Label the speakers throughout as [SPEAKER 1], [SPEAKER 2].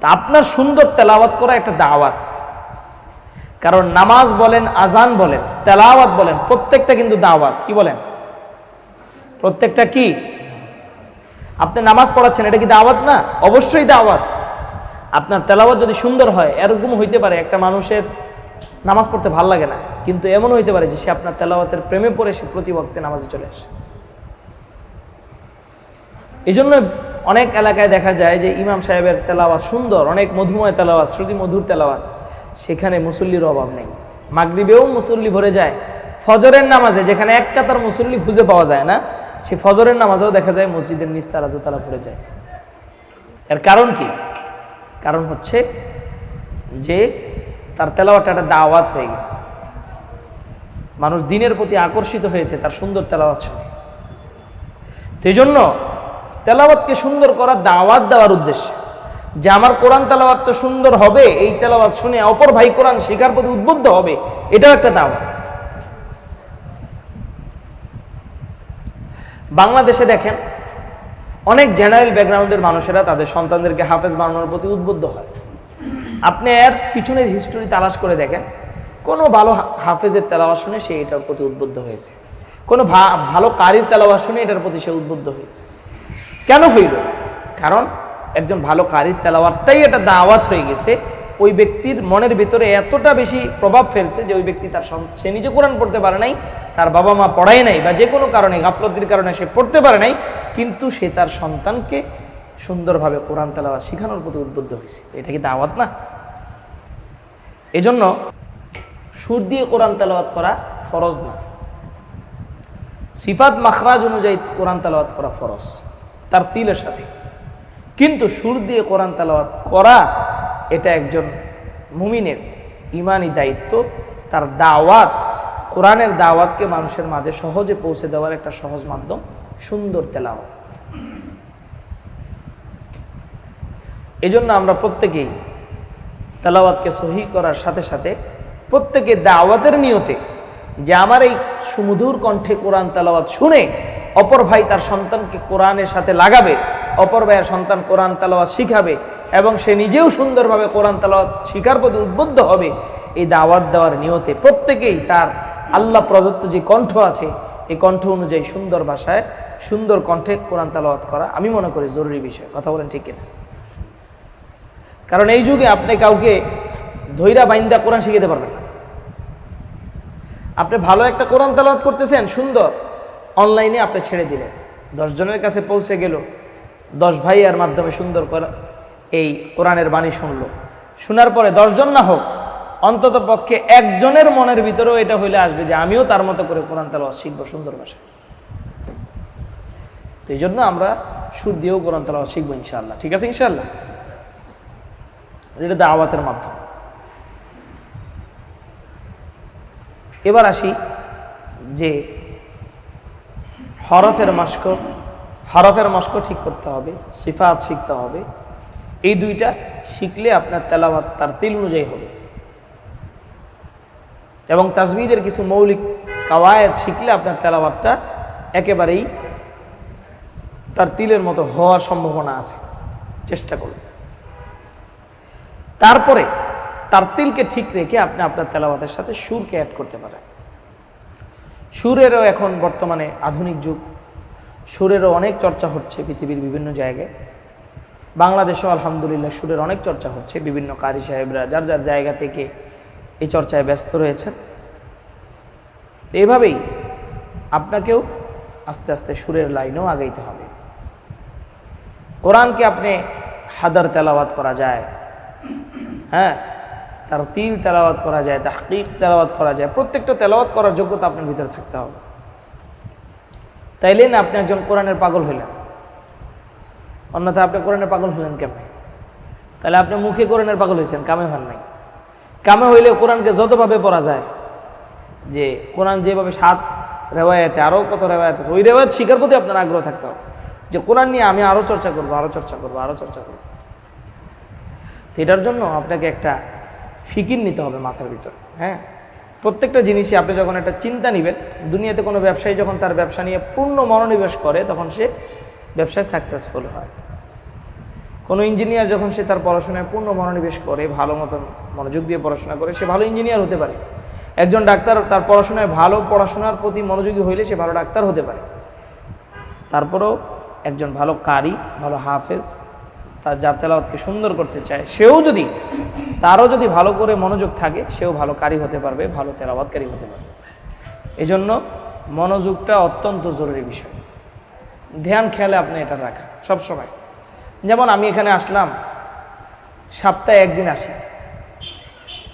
[SPEAKER 1] তা আপনার সুন্দর তেলাওয়াত করা একটা দাওয়াত। কারণ নামাজ বলেন, আজান বলেন, তেলাওয়াত বলেন, প্রত্যেকটা কিন্তু দাওয়াত। কি বলেন? প্রত্যেকটা কি? আপনি নামাজ পড়াচ্ছেন, এটা কি দাওয়াত না? অবশ্যই দাওয়াত। আপনার তেলাওয়াত যদি সুন্দর হয় এরকম হইতে পারে, একটা মানুষের নামাজ পড়তে ভালো লাগে না। কিন্তু এমন হইতে পারে যে সে আপনার তেলাওয়াতের প্রেমে পড়ে, সে প্রতি নামাজে চলে আসে। এই জন্য অনেক এলাকায় দেখা যায় যে ইমাম সাহেবের তেলাওয়াত সুন্দর, অনেক মধুময় তেলাওয়াত, শ্রুতি মধুর তেলাওয়াত। সেখানে মুসল্লির অভাব নেই। মাগরিবেও মুসল্লি ভরে যায়। ফজরের নামাজে যেখানে এক কাতার মুসল্লি খুঁজে পাওয়া যায় না, সে ফজরের নামাজেও দেখা যায় মসজিদের নিস্তারা দোতলা ভরে যায়। এর কারণ কি? কারণ হচ্ছে যে তার তেলাওয়াটা একটা দাওয়াত হয়ে গেছে। মানুষ দিনের প্রতি আকর্ষিত হয়েছে তার সুন্দর তেলাওয়াত শুনে। তো জন্য তেলাওয়াতকে সুন্দর করার দাওয়াত দেওয়ার উদ্দেশ্যে। যে আমার কোরআন তেলাওয়াত তো সুন্দর হবে, এই তেলাওয়াত শুনে অপর ভাই কোরআন শেখার প্রতি উদ্বুদ্ধ হবে, এটাও একটা দাওয়াত। বাংলাদেশে দেখেন, অনেক জেনারেল ব্যাকগ্রাউন্ডের মানুষেরা তাদের সন্তানদেরকে হাফেজ বানানোর প্রতি উদ্বুদ্ধ হয়। আপনি এর পিছনের হিস্টোরি তালাশ করে দেখেন, কোনো ভালো হাফেজের তেলাওয়াত শুনে সে এটার প্রতি উদ্বুদ্ধ হয়েছে। কোনো ভালো কারির তেলাওয়াত শুনে এটার প্রতি সে উদ্বুদ্ধ হয়েছে। কেন হইল? কারণ একজন ভালো কারির তেলাওয়াতটাই একটা দাওয়াত হয়ে গেছে। ওই ব্যক্তির মনের ভিতরে এতটা বেশি প্রভাব ফেলছে যে ওই ব্যক্তি তার সে নিজে কোরআন পড়তে পারে নাই, তার বাবা মা পড়ায় নাই বা যে কোনো কারণে, গাফলতির কারণে সে পড়তে পারে নাই, কিন্তু সে তার সন্তানকে সুন্দরভাবে কোরআন তেলাওয়াত শেখানোর প্রতি উদ্বুদ্ধ হয়েছে। এটা কি দাওয়াত না? এজন্য সুর দিয়ে কোরআন তেলাওয়াত করা ফরজ না। সিফাত মাখরাজ অনুযায়ী কোরআন তেলাওয়াত করা ফরজ। তার তিলের সাথে। কিন্তু সুর দিয়ে কোরআন তেলাওয়াত করা এটা একজন মুমিনের ইমানি দায়িত্ব। তার দাওয়াত, কোরআনের দাওয়াতকে মানুষের মাঝে সহজে পৌঁছে দেওয়ার একটা সহজ মাধ্যম সুন্দর তেলাওয়াত। এজন্য আমরা প্রত্যেকেই তেলাওয়াতকে সহি করার সাথে সাথে প্রত্যেকে দাওয়াতের নিয়তে যে আমার এই সুমধুর কণ্ঠে কোরআন তেলাওয়াত শুনে অপর ভাই তার সন্তানকে কোরআনের সাথে লাগাবে, অপর ভাইয়ের সন্তান কোরআন তেলাওয়াত শিখাবে এবং সে নিজেও সুন্দরভাবে কোরআন তেলাওয়াত শিকার প্রতি উদ্বুদ্ধ হবে, এই দাওয়াত দেওয়ার নিয়তে প্রত্যেকেই তার আল্লাহ প্রদত্ত যে কণ্ঠ আছে, এই কণ্ঠ অনুযায়ী সুন্দর ভাষায় সুন্দর কণ্ঠে কোরআন তেলাওয়াত করা আমি মনে করি জরুরি বিষয়। কথা বলেন ঠিক কিনা? কারণ এই যুগে আপনি কাউকে ধৈরা বাইন্দা কোরআন শিখাতে পারবেন আপনি ভালো একটা কোরআন তালাওয়াত করতেছেন, সুন্দর। অনলাইনে আপনি ছেড়ে দিলেন। দশ জনের কাছে পৌঁছে গেল। দশ ভাইয়ার মাধ্যমে সুন্দর করে এই কোরআনের বাণী শুনলো। শোনার পরে দশজন না হোক, অন্তত পক্ষে একজনের মনের ভিতরেও এটা হইলে আসবে যে আমিও তার মতো করে কোরআন তালাওয়াত শিখব সুন্দর ভাষায়। তো এই জন্য আমরা সুর দিয়েও কোরআন তালাওয়াত শিখব ইনশাআল্লাহ। ঠিক আছে ইনশাআল্লাহ? এটা দাওয়াতের মাধ্যম। এবার আসি যে হরফের মাস্ক হরফের মাস্ক ঠিক করতে হবে, সিফাত শিখতে হবে। এই দুইটা শিখলে আপনার তেলাওয়াত তার তিল অনুযায়ী হবে। এবং তাজবিদের কিছু মৌলিক কাওয়ায়ত শিখলে আপনার তেলাওয়াতটা একেবারেই তার তিলের মতো হওয়ার সম্ভাবনা আছে। চেষ্টা করুন। তারপরে তার তিলকে ঠিক রেখে আপনি আপনার তেলাওয়াতের সাথে সুরকে অ্যাড করতে পারেন। সুরেরও এখন বর্তমানে আধুনিক যুগ। সুরেরও অনেক চর্চা হচ্ছে পৃথিবীর বিভিন্ন জায়গায়। বাংলাদেশেও আলহামদুলিল্লাহ সুরের অনেক চর্চা হচ্ছে বিভিন্ন কারি সাহেবরা যার যার জায়গা থেকে এই চর্চায় ব্যস্ত রয়েছেন। তো এভাবেই আপনাকেও আস্তে আস্তে সুরের লাইনেও আগাইতে হবে। কোরআনকে আপনি হাদার তেলাওয়াত করা যায়। হ্যাঁ? তার তিল তেলাওয়াত করা যায়, তাহকিক তেলাওয়াত করা যায়। প্রত্যেকটা তেলাওয়াত করার যোগ্যতা আপনার ভিতরে থাকতে হবে। তাইলে না আপনি একজন কোরআনের পাগল হইলেন। অন্যথা আপনি কোরআনের পাগল হলেন কেমন? তাহলে আপনি মুখে কোরআনের পাগল হয়েছেন কামে হন নাই। কামে হইলে কোরআনকে যতভাবে পড়া যায়, যে কোরআন যেভাবে সাত রেওয়ায়তে, আরও কত রেওয়ায়ত আছে, ওই রেওয়ায়ত শিকার প্রতি আপনার আগ্রহ থাকতে হবে। যে কোরআন নিয়ে আমি আরও চর্চা করব, আরও চর্চা করব, আরও চর্চা করব। এটার জন্য আপনাকে একটা ফিকির নিতে হবে মাথার ভিতর হ্যাঁ? প্রত্যেকটা জিনিসই আপনি যখন একটা চিন্তা নেবেন, দুনিয়াতে কোনো ব্যবসায়ী যখন তার ব্যবসা নিয়ে পূর্ণ মনোনিবেশ করে, তখন সে ব্যবসায় সাকসেসফুল হয়। কোনো ইঞ্জিনিয়ার যখন সে তার পড়াশোনায় পূর্ণ মনোনিবেশ করে, ভালো মতন মনোযোগ দিয়ে পড়াশোনা করে, সে ভালো ইঞ্জিনিয়ার হতে পারে। একজন ডাক্তার তার পড়াশোনায় ভালো পড়াশোনার প্রতি মনোযোগী হইলে সে ভালো ডাক্তার হতে পারে। তারপরেও একজন ভালো কারি, ভালো হাফেজ তার যার তেলাওয়াতকে সুন্দর করতে চায়, সেও যদি, তারও যদি ভালো করে মনোযোগ থাকে, সেও ভালো কারি হতে পারবে, ভালো তেলাওয়াতকারী হতে পারবে। এজন্য মনোযোগটা অত্যন্ত জরুরি বিষয়। ধ্যান খেয়ালে আপনি এটা রাখা, সব সময়। যেমন আমি এখানে আসলাম, সপ্তাহে একদিন আসি।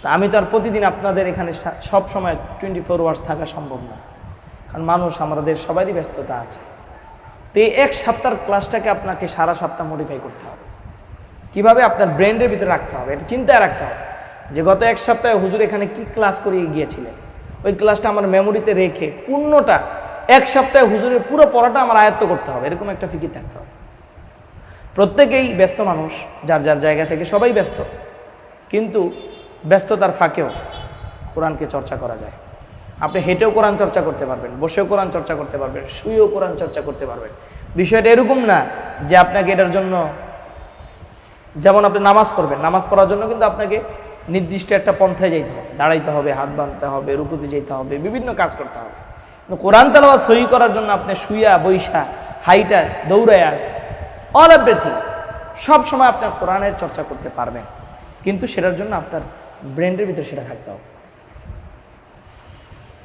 [SPEAKER 1] তা আমি তো আর প্রতিদিন আপনাদের এখানে সব সময় টোয়েন্টি ফোর আওয়ার্স থাকা সম্ভব না। কারণ মানুষ আমাদের সবারই ব্যস্ততা আছে। তো এই এক সপ্তাহের ক্লাসটাকে আপনাকে সারা সপ্তাহ মডিফাই করতে হবে। কীভাবে আপনার ব্রেন্ডের ভিতরে রাখতে হবে, এটা চিন্তায় রাখতে হবে। যে গত এক সপ্তাহে হুজুর এখানে কি ক্লাস করিয়ে গিয়েছিলেন? ওই ক্লাসটা আমার মেমোরিতে রেখে পূর্ণটা এক সপ্তাহে হুজুরের পুরো পড়াটা আমার আয়ত্ত করতে হবে, এরকম একটা ফিকির থাকতে হবে। প্রত্যেকেই ব্যস্ত মানুষ, যার যার জায়গা থেকে সবাই ব্যস্ত। কিন্তু ব্যস্ততার ফাঁকেও কোরআনকে চর্চা করা যায়। আপনি হেঁটেও কোরআন চর্চা করতে পারবেন, বসেও কোরআন চর্চা করতে পারবেন, শুয়েও কোরআন চর্চা করতে পারবেন। বিষয়টা এরকম না যে আপনাকে এটার জন্য যেমন আপনি নামাজ পড়বেন, নামাজ পড়ার জন্য কিন্তু আপনাকে নির্দিষ্ট একটা পন্থায় যেতে হবে। দাঁড়াইতে হবে, হাত বাঁধতে হবে, রুকুতে যেতে হবে, বিভিন্ন কাজ করতে হবে। কিন্তু কোরআন তালাবাদ সহি করার জন্য আপনি শুইয়া, বৈশা, হাইটা দৌড়ায়া অল এভরিথিং সব সময় আপনার কোরআনের চর্চা করতে পারবেন। কিন্তু সেটার জন্য আপনার ব্রেন্ডের ভিতরে সেটা থাকতে হবে।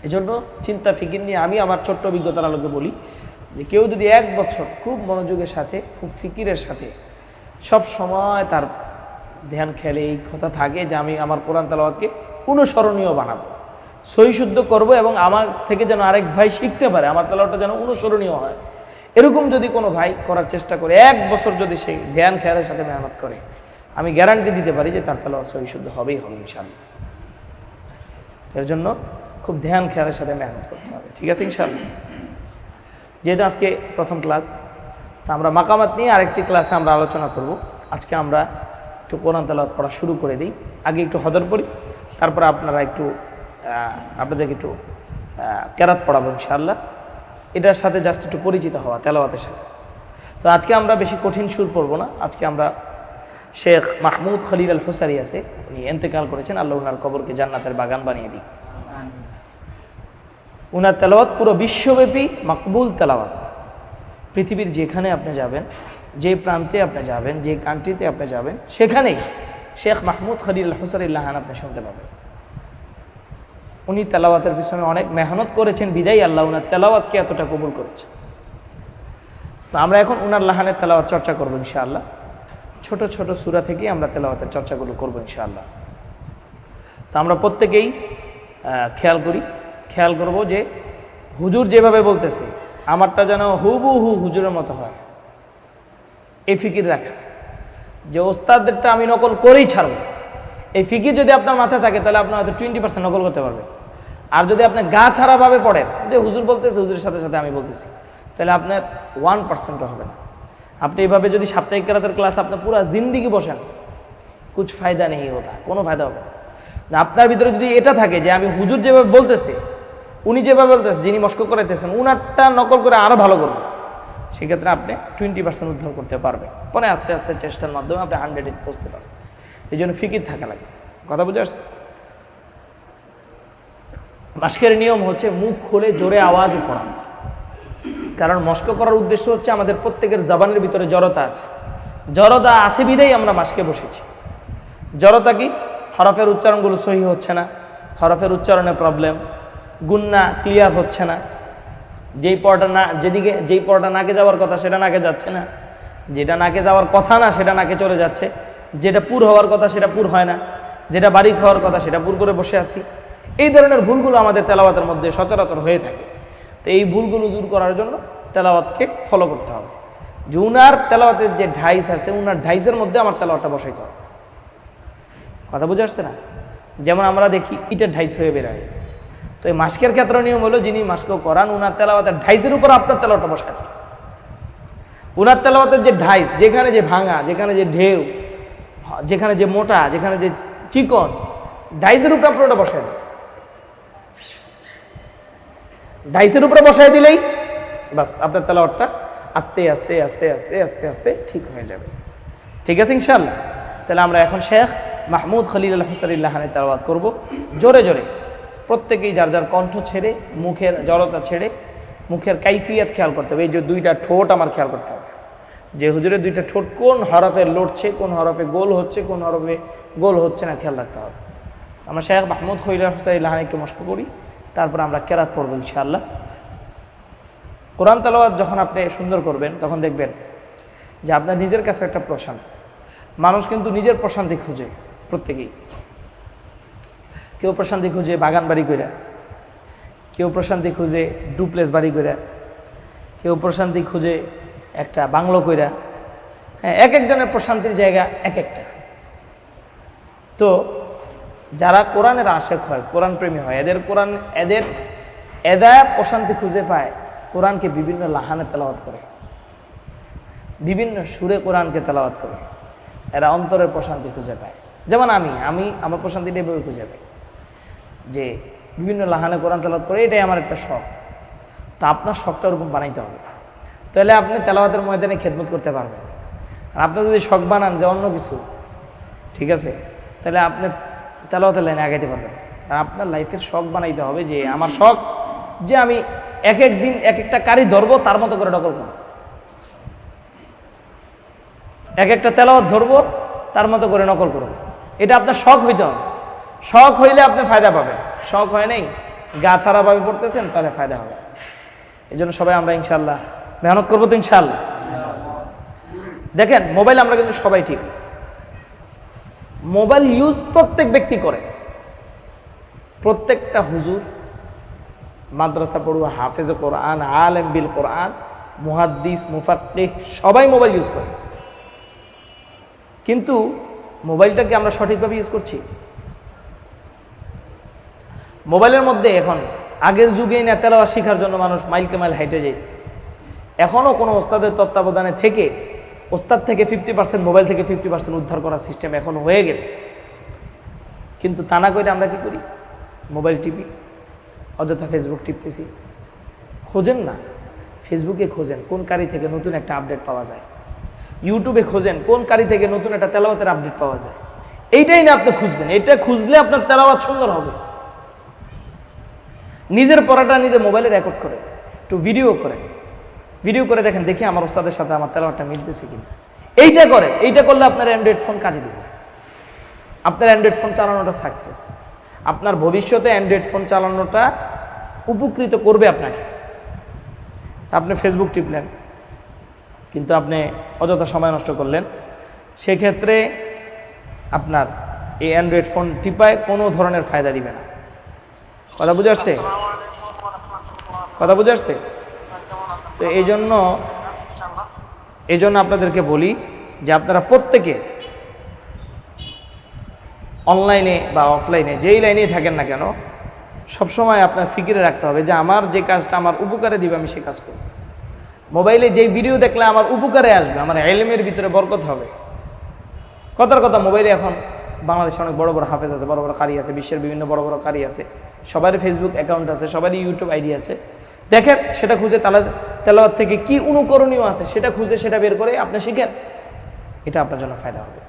[SPEAKER 1] এজন্য চিন্তা, ফিকির নিয়ে আমি আমার ছোট্ট অভিজ্ঞতার আলোকে বলি যে কেউ যদি এক বছর খুব মনোযোগের সাথে, খুব ফিকিরের সাথে সব সময় তার ধ্যান খেলে, এই কথা থাকে যে আমি আমার কোরআন তালাবাদকে অনুসরণীয় বানাবো। সই শুদ্ধ করব এবং আমার থেকে যেন আরেক ভাই শিখতে পারে, আমার তালাওয়াটা যেন অনুসরণীয় হয়। এরকম যদি কোনো ভাই করার চেষ্টা করে, এক বছর যদি সে ধ্যান খেয়ালের সাথে মেহনত করে, আমি গ্যারান্টি দিতে পারি যে তার তালাওয়াত সই শুদ্ধ হবেই, হবে ইনশাল্লাহ এর জন্য খুব ধ্যান খেয়ালের সাথে মেহনত করতে হবে, ঠিক আছে ইনশাল্লাহ যেহেতু আজকে প্রথম ক্লাস তা আমরা মাকামাত নিয়ে আরেকটি ক্লাসে আমরা আলোচনা করব। আজকে আমরা একটু কোরআন তালাওয়াত পড়া শুরু করে দিই। আগে একটু হদর পড়ি তারপরে আপনারা একটু আপনাদেরকে একটু কেরাত পড়াবো ইনশাআল্লাহ। এটার সাথে জাস্ট একটু পরিচিত হওয়া তেলাওয়াতের সাথে। তো আজকে আমরা বেশি কঠিন সুর পড়ব না। আজকে আমরা শেখ মাহমুদ খলিল আল হুসারি আছে উনি এন্তেকাল করেছেন আল্লাহ উনার কবরকে জান্নাতের বাগান বানিয়ে দিই উনার তেলাওয়াত পুরো বিশ্বব্যাপী মাকবুল তেলাওয়াত। পৃথিবীর যেখানে আপনি যাবেন, যে প্রান্তে আপনি যাবেন, যে কান্ট্রিতে আপনি যাবেন, সেখানেই শেখ মাহমুদ খলিল হুসারিল্লাহান আপনি শুনতে পাবেন। উনি তেলাওয়াতের পিছনে অনেক মেহনত করেছেন, বিদায় আল্লাহ উনার তেলাওয়াতকে এতটা কবুল করেছেন তো আমরা এখন উনার লাহানের তেলাওয়াত চর্চা করব ইনশাআল্লাহ। ছোট ছোট সুরা থেকেই আমরা তেলাওয়াতের চর্চাগুলো করব ইনশাআল্লাহ। তো আমরা প্রত্যেকেই খেয়াল করি, খেয়াল করব যে হুজুর যেভাবে বলতেছে আমারটা যেন হুবু হু হুজুরের মতো হয়। এই ফিকির রাখা। যে ওস্তাদদেরটা আমি নকল করেই ছাড়ব। এই ফিকির যদি আপনার মাথায় থাকে তাহলে আপনার হয়তো টোয়েন্টি পার্সেন্ট নকল করতে পারবে আর যদি আপনি গা ছাড়াভাবে পড়েন যে হুজুর বলতেছে হুজুরের সাথে সাথে আমি বলতেছি তাহলে আপনার ওয়ান পার্সেন্টও হবে না। আপনি এইভাবে যদি সাপ্তাহিক কেরাতের ক্লাস আপনার পুরো জিন্দিগি বসেন কুছ ফায়দা নেই ওটা কোনো ফায়দা হবে না, আপনার ভিতরে যদি এটা থাকে যে আমি হুজুর যেভাবে বলতেছে উনি যেভাবে বলতেছে, যিনি মস্ক করাইতেছেন, উনারটা নকল করে আরও ভালো করবেন সেক্ষেত্রে আপনি টোয়েন্টি পার্সেন্ট উদ্ধার করতে পারবেন। পরে আস্তে আস্তে চেষ্টার মাধ্যমে আপনি হান্ড্রেডে পৌঁছতে পারবেন। এই জন্য ফিকির থাকা লাগবে কথা বুঝে আসছে? মাস্কের নিয়ম হচ্ছে মুখ খুলে জোরে আওয়াজে পড়া। কারণ মস্ক করার উদ্দেশ্য হচ্ছে আমাদের প্রত্যেকের জবানের ভিতরে জড়তা আছে। জড়তা আছে বিধাই আমরা মাস্কে বসেছি। জড়তা কি? হরফের উচ্চারণগুলো সহি হচ্ছে না। হরফের উচ্চারণে প্রবলেম গুন্না ক্লিয়ার হচ্ছে না। যেই পড়াটা না, যেদিকে, যেই পড়াটা নাকে যাওয়ার কথা সেটা নাকে যাচ্ছে না। যেটা নাকে যাওয়ার কথা না, সেটা নাকে চলে যাচ্ছে। যেটা পুর হওয়ার কথা, সেটা পুর হয় না। যেটা বাড়ি খাওয়ার কথা, সেটা পুর করে বসে আছি। এই ধরনের ভুলগুলো আমাদের তেলাওয়াতের মধ্যে সচরাচর হয়ে থাকে। তো এই ভুলগুলো দূর করার জন্য তেলাওয়াতকে ফলো করতে হবে। যে উনার তেলাওয়াতের যে ঢাইস আছে, উনার ঢাইসের মধ্যে আমার তেলাওয়াতটা বসাইতে হবে। কথা বুঝে আসছে না? যেমন আমরা দেখি, ইটের ঢাইস হয়ে বেরোয় তো এই মাস্কের ক্ষেত্রে নিয়ম হলো যিনি মাস্ক করান উনার তেলাওয়াতের ঢাইসের উপর আপনার তেলাওয়াতটা বসায় উনার তেলাওয়াতের যে ঢাইস, যেখানে যে ভাঙা, যেখানে যে ঢেউ, যেখানে যে মোটা, যেখানে যে চিকন ডাইসের উপরে আপনি ওটা বসায় ডাইসের উপরে বসায় দিলেই বাস আপনার তেলাওয়াতটা আস্তে আস্তে আস্তে আস্তে আস্তে আস্তে ঠিক হয়ে যাবে। ঠিক আছে ইনশাল্লাহ তাহলে আমরা এখন শেখ মাহমুদ খলিল আল হুসারিল্লাহানে তেলাওয়াত করব। জোরে জোরে। প্রত্যেকেই যার যার কণ্ঠ ছেড়ে, মুখের জড়তা ছেড়ে, মুখের কাইফিয়াত খেয়াল করতে হবে। এই যে দুইটা ঠোঁট আমার খেয়াল করতে হবে। যে হুজুরের দুইটা ঠোঁট কোন হরফে লড়ছে, কোন হরফে গোল হচ্ছে, কোন হরফে গোল হচ্ছে না, খেয়াল রাখতে হবে। আমরা শেখ মাহমুদ খলিল হুসাইল্লাহান একটু মস্ক করি। তারপর আমরা কেরাত পড়ব ইনশাআল্লাহ। কোরআন তালাওয়াত যখন আপনি সুন্দর করবেন, তখন দেখবেন যে আপনার নিজের কাছে একটা প্রশান্তি। মানুষ কিন্তু নিজের প্রশান্তি খুঁজে প্রত্যেকেই। কেউ প্রশান্তি খুঁজে বাগান বাড়ি করে কেউ প্রশান্তি খুঁজে ডুপ্লেস বাড়ি করে কেউ প্রশান্তি খুঁজে একটা বাংলো কইরা হ্যাঁ এক একজনের প্রশান্তির জায়গা এক একটা। তো যারা কোরআনের আশেক হয়, কোরআন প্রেমী হয়, এদের কোরআন, এদের এদা প্রশান্তি খুঁজে পায় কোরআনকে বিভিন্ন লাহানে তেলাওয়াত করে, বিভিন্ন সুরে কোরআনকে তেলাওয়াত করে। এরা অন্তরের প্রশান্তি খুঁজে পায়। যেমন আমি আমি আমার প্রশান্তিটা এভাবে খুঁজে পাই। যে বিভিন্ন লাহানে কোরআন তেলাওয়াত করে, এটাই আমার একটা শখ। তো আপনার শখটা ওরকম বানাইতে হবে। তাহলে আপনি তেলাওয়াতের ময়দানে খেদমত করতে পারবেন। আর আপনি যদি শখ বানান যে অন্য কিছু, ঠিক আছে? তাহলে আপনি তেলাওয়াতের লাইনে আগাইতে পারবেন। আর আপনার লাইফের শখ বানাইতে হবে যে, আমার শখ যে আমি এক এক দিন এক একটা কারি ধরবো, তার মতো করে ডকল করব। এক একটা তেলাওয়াত ধরবো, তার মতো করে নকল করব। এটা আপনার শখ হইতে হবে। শখ হইলে আপনি ফায়দা পাবেন। শখ হয় নাই, গা ছাড়াভাবে পড়তেছেন, তাহলে ফায়দা হবে। এই জন্য সবাই আমরা ইনশাল্লাহ মেহনত করব তো ইনশাল্লাহ দেখেন, মোবাইল আমরা কিন্তু সবাই ঠিক। মোবাইল ইউজ প্রত্যেক ব্যক্তি করে। প্রত্যেকটা হুজুর, মাদ্রাসা পড়ুয়া, হাফেজ কোরআন, আলেম বিল কোরআন, মুহাদ্দিস, মুফাক্কিহ, সবাই মোবাইল ইউজ করে। কিন্তু মোবাইলটাকে আমরা সঠিকভাবে ইউজ করছি। মোবাইলের মধ্যে এখন, আগের যুগে না তেলাওয়া শেখার জন্য মানুষ মাইলকে মাইল হাইটে যেত। এখনও কোনো ওস্তাদের তত্ত্বাবধানে থেকে, ওস্তাদ থেকে ফিফটি পার্সেন্ট মোবাইল থেকে ফিফটি পার্সেন্ট উদ্ধার করার সিস্টেম এখন হয়ে গেছে। কিন্তু তা না করে আমরা কি করি? মোবাইল টিপি, অযথা ফেসবুক টিপতেছি। খোঁজেন না ফেসবুকে খোঁজেন কোন কারি থেকে নতুন একটা আপডেট পাওয়া যায়। ইউটিউবে খোঁজেন কোন কারি থেকে নতুন একটা তেলাওয়াতের আপডেট পাওয়া যায়। এইটাই না আপনি খুঁজবেন, এটা খুঁজলে আপনার তেলাওয়াত সুন্দর হবে। নিজের পড়াটা নিজে মোবাইলে রেকর্ড করে, একটু ভিডিও করে। ভিডিও করে দেখেন, দেখি আমার ওস্তাদের সাথে আমার তেলাওয়াতটা মিলতেছে কিনা। এইটা করে, এইটা করলে আপনার অ্যান্ড্রয়েড ফোন কাজে দিবে। আপনার অ্যান্ড্রয়েড ফোন চালানোটা সাকসেস আপনার ভবিষ্যতে অ্যান্ড্রয়েড ফোন চালানোটা উপকৃত করবে আপনাকে। আপনি ফেসবুক টিপলেন, কিন্তু আপনি অযথা সময় নষ্ট করলেন। সেক্ষেত্রে আপনার এই অ্যান্ড্রয়েড ফোন টিপায় কোনো ধরনের ফায়দা দিবে না। কথা বুঝে আসছে? কথা বুঝে আসছে? তো এই জন্য এই জন্য আপনাদেরকে বলি যে আপনারা প্রত্যেকে অনলাইনে বা অফলাইনে যেই লাইনেই থাকেন না কেন, সবসময় আপনার ফিকিরে রাখতে হবে যে আমার যে কাজটা আমার উপকারে দিবে, আমি সে কাজ করব। মোবাইলে যেই ভিডিও দেখলে আমার উপকারে আসবে, আমার এলমের ভিতরে বরকত হবে। কথার কথা, মোবাইলে এখন বাংলাদেশে অনেক বড় বড় হাফেজ আছে, বড় বড় কারি আছে, বিশ্বের বিভিন্ন বড় বড় কারি আছে। সবারই ফেসবুক অ্যাকাউন্ট আছে, সবারই ইউটিউব আইডি আছে। দেখেন, সেটা খুঁজে তালা তেলাওয়াত থেকে কি অনুকরণীয় আছে, সেটা খুঁজে সেটা বের করে আপনি শিখেন। এটা আপনার জন্য ফায়দা হবে।